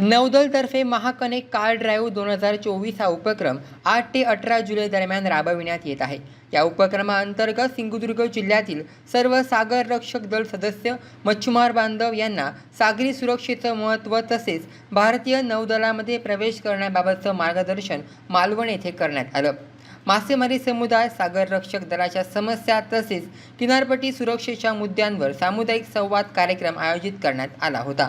नौदलतर्फे महाकनेक्ट car drive दोन हजार चोवीस हा उपक्रम आठ ते अठरा जुलै दरम्यान राबविण्यात येत आहे. या उपक्रमाअंतर्गत सिंधुदुर्ग जिल्ह्यातील सर्व सागर रक्षक दल सदस्य मच्छुमार बांधव यांना सागरी सुरक्षेचं महत्त्व तसेच भारतीय नौदलामध्ये प्रवेश करण्याबाबतचं मार्गदर्शन मालवण येथे करण्यात आलं. मासेमारी समुदाय सागर रक्षक दलाच्या समस्या तसेच किनारपट्टी सुरक्षेच्या मुद्द्यांवर सामुदायिक संवाद कार्यक्रम आयोजित करण्यात आला होता.